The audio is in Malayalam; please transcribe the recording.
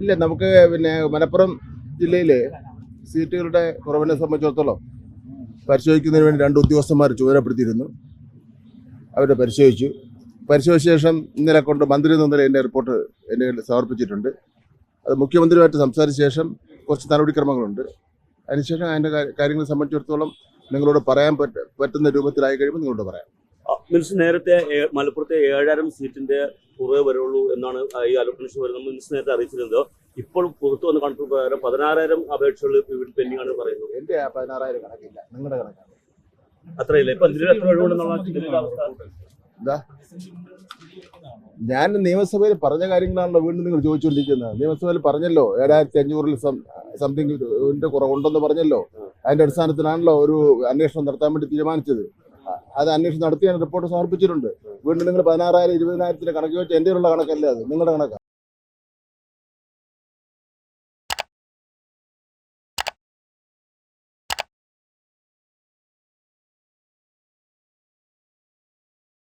ഇല്ല നമുക്ക് പിന്നെ മലപ്പുറം ജില്ലയിലെ സീറ്റുകളുടെ കുറവിനെ സംബന്ധിച്ചിടത്തോളം പരിശോധിക്കുന്നതിന് വേണ്ടി രണ്ട് ഉദ്യോഗസ്ഥന്മാർ ചുമതലപ്പെടുത്തിയിരുന്നു. അവരെ പരിശോധിച്ചു. പരിശോധിച്ച ശേഷം ഇന്നലെ കൊണ്ട് മന്ത്രി എന്ന നിലയിൽ എന്റെ റിപ്പോർട്ട് എന്റെ കയ്യിൽ സമർപ്പിച്ചിട്ടുണ്ട്. അത് മുഖ്യമന്ത്രിയുമായിട്ട് സംസാരിച്ച ശേഷം കുറച്ച് നടപടിക്രമങ്ങളുണ്ട് അതിനുശേഷം അതിന്റെ കാര്യങ്ങളെ സംബന്ധിച്ചിടത്തോളം നിങ്ങളോട് പറയാൻ പറ്റ പറ്റുന്ന രൂപത്തിലായി കഴിയുമ്പോൾ നിങ്ങളോട് പറയാം. മിനിസ്റ്റർ നേരത്തെ മലപ്പുറത്തെ ഏഴായിരം സീറ്റിന്റെ കുറവ് വരുള്ളൂ എന്നാണ് ഈ അലോട്ട്മെന്റ് വരുന്നത്. മിനിസ്റ്റർ നേരത്തെ അറിയിച്ചിരുന്നത്. ഇപ്പോൾ പുറത്തു വന്ന കണക്ക് പ്രകാരം പതിനാറായിരം അപേക്ഷകൾ ഇവിടെ പെൻഡിംഗ് ആണ് പറയുന്നത്. എന്റെ പതിനാറായിരം കണക്കില്ല. നിങ്ങളുടെ കണക്കാണ്. അത്രയില്ല. ഇപ്പൊ ഇതിൽ എത്ര ഒഴിവുണ്ടെന്നുള്ള എന്താ? ഞാൻ നിയമസഭയിൽ പറഞ്ഞ കാര്യങ്ങളാണല്ലോ വീണ്ടും നിങ്ങൾ ചോദിച്ചുകൊണ്ടിരിക്കുന്നത്. നിയമസഭയിൽ പറഞ്ഞല്ലോ ഏഴായിരത്തി അഞ്ഞൂറിൽ സംതിങ് കുറവുണ്ടെന്ന് പറഞ്ഞല്ലോ. അതിന്റെ അടിസ്ഥാനത്തിലാണല്ലോ ഒരു അന്വേഷണം നടത്താൻ വേണ്ടി തീരുമാനിച്ചത്. അത് അന്വേഷണം നടത്തി ഞാൻ റിപ്പോർട്ട് സമർപ്പിച്ചിട്ടുണ്ട്. വീണ്ടും നിങ്ങൾ പതിനാറായിരം ഇരുപതിനായിരത്തിന്റെ കണക്ക് വെച്ച് എന്റെ ഉള്ള കണക്കല്ല അത്? നിങ്ങളുടെ കണക്കാണ്